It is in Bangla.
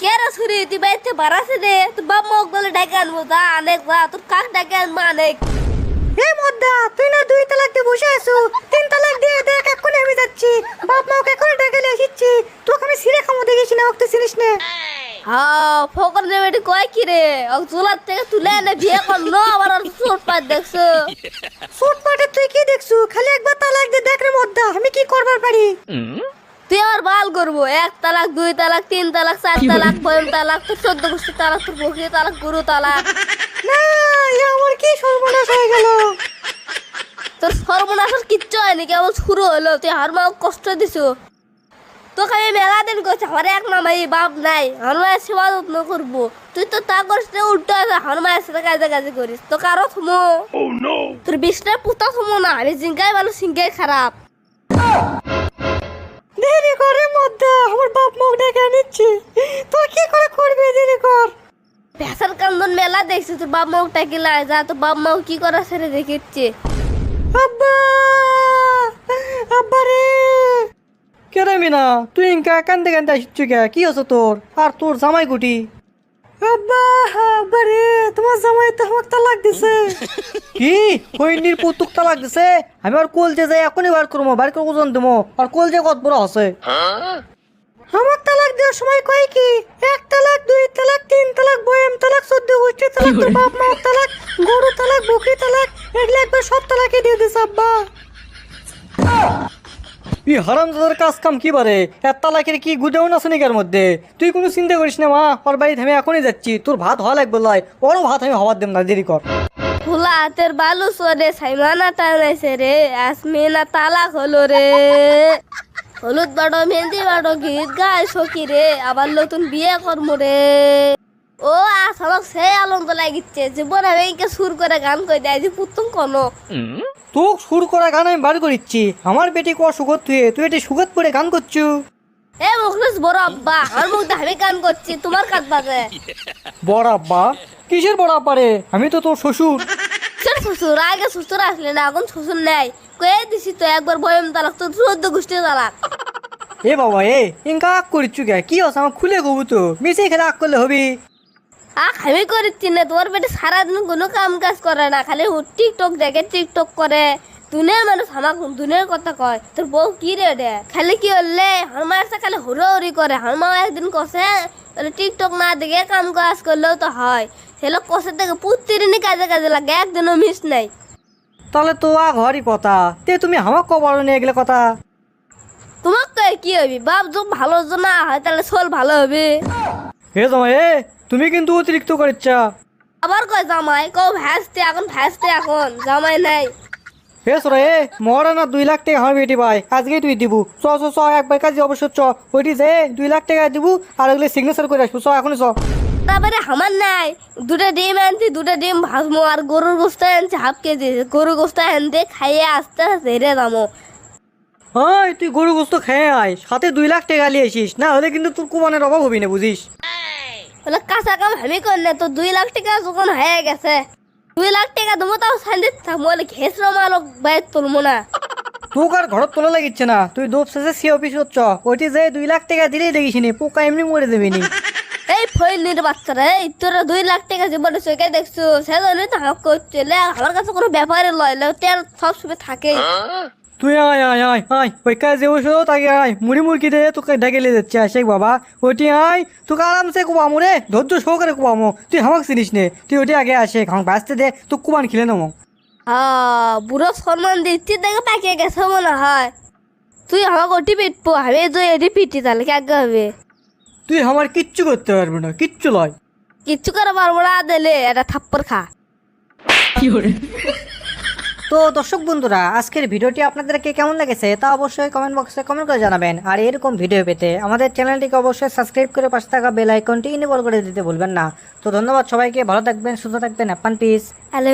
কে রে ছুরি তুই বাইতে বাড়াছে রে তোর বাপ মা বলে ডাকে আনব যা অনেক যা তোর কাক ডাকে আনব অনেক এই মদ্দা তুই না দুই তালাক দিয়ে বসে আছো? তিন তালাক দিয়ে দেখ এক্ষুনি আমি যাচ্ছি। বাপ মাকে এখনই ডেকে নিয়ে এসেছি। তোকে আমি সিরে খামো দেখেছি না ওকে চিনিস না? হ্যাঁ ফকর এটি কয় কি রে? ও চুলার থেকে তুলে এনে বিয়ে করল আবার ওর চোট পাত দেখছ। ফুটপাতে তুই কি দেখছু? খালি একবার তালাক দিয়ে দেখ রে মদ্দা আমি কি করবার পারি? তুই আবার বাল করব। এক তালাক দুই তালাক তিন তালাক চার তালাক বয়ম তালাক তোর চোদ্দ গোষ্ঠী তালাক তোর বকরি তালাক গুরু তালাক। না আমার কি সর্বনাশ হয়ে গেল? তোর সর্বনাশের কিচ্ছু হয়নি কেবল শুরু হলো। তুই হার মা কষ্ট দিছো। তোকে আমি মেলা দিন করছি আমার এক নামাই বাপ নাই। হনুমানের সেবা যত্ন করব। তুই তো তা করিস না উল্টো আছে হনুমানের সাথে কাজে কাজে করিস। তো কারও থুমো। তোর বিষটা পুতা থুমো না আমি জিঙ্গাই ভালো সিঙ্গাই খারাপ। দেরি করে আমার বাপ মাকে ডেকে নিচ্ছে। তুই কি করে করবি দেরি কর? ভেসার কান্দন মেলা দেখছি তোর বাপ মাও টাকিলা যা তোর বাপ মাও কি করা সেরে দেখেছে আব্বা! আব্বা রে! কে রে মিনা তুই ইনকা কান্দে কান্দে আসিচ্ছু কে? কি হচ্ছে তোর? আর তোর জামাই গুটি আব্বা আব্বা রে! দিছে কি? হইনির পুতুকটা লাগতেছে? আমি আর কল যে যাই এখনই বার করব বার করে ওজন দেবো আর কল যে কত বড় আছে। আমার তালাক দেওয়ার সময় কয় কি? এক তালাক দুই তালাক তিন তালাক বয়াম তালাক চোদ্দ গোষ্ঠী তালাক তোর বাপ মা তালাক গরু তালাক বকরি তালাক এগুলো একবার সব তালাকই দিয়ে দিস আব্বা। তুই হারাম দাদার কাজ কাম কি বারে? এর তালাকের কি গুডাউন আছে নাকি এর মধ্যে? তুই কোনো চিন্তা করিস না, মা। ওর বাড়িতে আমি এখনই যাচ্ছি। তোর ভাত হওয়া লাগবে লাই ওরও ভাত আমি হওয়ার দেব না, দেরি কর। খোলা হাতের বালু সরে সাইমানা টানাইছে রে। আসমিনা তালাক হলো রে। হলুদ বাড়ো, মেহেন্দি বাড়ো, গীত গায় সখী রে। আবার নতুন বিয়ে করব রে। ও আস আমাক সেই আনন্দ লাগিচ্ছে জীবন আমি সুর করে গান কই দেয় যে পুতুম কোনো তোক সুর করা গান আমি বার করিচ্ছি আমার বেটি ক সুগত তুই তুই এটি সুগত পরে গান করছু? এ মুখলেস বড় আব্বা আমার মুখ আমি গান করছি তোমার কাজ বাজে। বড় আব্বা কিসের বড় আব্বা রে? আমি তো তোর শ্বশুর। শ্বশুর আগে শ্বশুর আসলে না এখন শ্বশুর নেই। কয়ে দিছি তো একবার বয়ম তালাক তো চোদ্দ গোষ্ঠী তালাক। এ বাবা এ ইনকা আগ করিচ্ছু কে? কি আছে আমার খুলে গবু তো। মিশে খেলে আগ করলে হবি। আমি করিচ্ছি না। তোমার বেটে সারাদিন কোনো কাম কাজ করে না। খালি টিকটক দেখে টিকটক করে। দুনিয়ার মানুষ আমাক দুনিয়ার কথা কয়। তোর বউ কি রে রে খালি কি হলে? হনুমার সাথে খালি হুড়োহুড়ি করে। হনুমা একদিন কষে টিকটক না দেখে কাম কাজ করলেও তো হয়। সেগুলো কষে থেকে পুত্তিরিনি কাজে কাজে লাগে একদিনও মিস নাই। তাহলে তো হরি কথা। তে তুমি আমাক কবার নিয়ে গেলে কথা। তোমাক কি হবি বাপ যখন ভালো জন না হয় তাহলে সোল ভালো হবে। হে জামাই এ তুমি কিন্তু অতিরিক্ত করিচ্ছা। আবার কয় জামাই কও ভ্যাসতে এখন ভ্যাসতে এখন জামাই নাই। হে সরে এ মরা না দুই লাখ টাকা আমার বেটি ভাই আজকেই তুই দিব। চ চ চ একবার কাজে অবশ্য চ। ওইটি যে দুই লাখ টাকা দিব আর ওগুলো সিগনেচার করে আসব। চ এখনই চ। তারপরে আমার নাই। দুটো ডিম আনছি দুটো ডিম ভাজবো আর গরুর গোস্ত আনছি হাফ কেজি। গরুর গোস্ত আনতে খাইয়ে আস্তে আস্তে হেরে যাব। হ্যাঁ তুই গরু গোস্ত খেয়ে আয়। সাথে দুই লাখ টাকা নিয়ে আসিস। না হলে কিন্তু তোর কুমানের অভাব হবি না বুঝিস? বলে কাঁচা কাম আমি করলে তো দুই লাখ টাকা যখন হয়ে গেছে। দুই লাখ টাকা তুমি তাও সান্দিত বলে ঘেসরো মালক বাইর তুলবো না। তোক আর ঘরত তোলা লাগিচ্ছে না, তুই দোপ শেষে সি অফিস হচ্ছ ওইটি যে দুই লাখ টাকা দিলেই দেখিসনি পোকা এমনি মরে দেবে নি এই ফইলির বাচ্চারা এই তোরা দুই লাখ টাকা জীবনে চোখে দেখছ সেজন্যই তো আমাকে করছে লে, আমার কাছে কোনো ব্যাপারে লয় লে, তেল সব সময় থাকে তুই আয় আয় আয় আয় ওই কাজে বসো তাকে আয় মুড়ি মুরগি দে তোকে ঢেকে যাচ্ছে শেখ বাবা ওটি আয় তোকে আরামসে কুবামো রে ধৈর্য সহকারে কুবামো তুই আমাকে চিনিস নে তুই ওটি আগে আসে আমাকে বাঁচতে দে তো কুবান খেলে নেব। হ্যাঁ বুড়ো সম্মান দিচ্ছি দেখে পাকিয়ে গেছে মনে হয়। তুই আমাকে ওটি পিটবো আমি তুই এটি পিটি তাহলে কে আগে হবে? তুই আমার কিচ্ছু করতে পারবি না কিচ্ছু লয়। কিচ্ছু করে পারব না দিলে এটা থাপ্পড় খা। তো দর্শক বন্ধুরা আজকের ভিডিওটি আপনাদেরকে কেমন লেগেছে তা অবশ্যই কমেন্ট বক্সে কমেন্ট করে জানাবেন। আর এরকম ভিডিও পেতে আমাদের চ্যানেলটিকে অবশ্যই সাবস্ক্রাইব করে পাশে থাকা বেল আইকনটি ইনেবল করে দিতে ভুলবেন না। তো ধন্যবাদ সবাইকে ভালো থাকবেন সুস্থ থাকবেন অ্যাপান পিস হ্যালো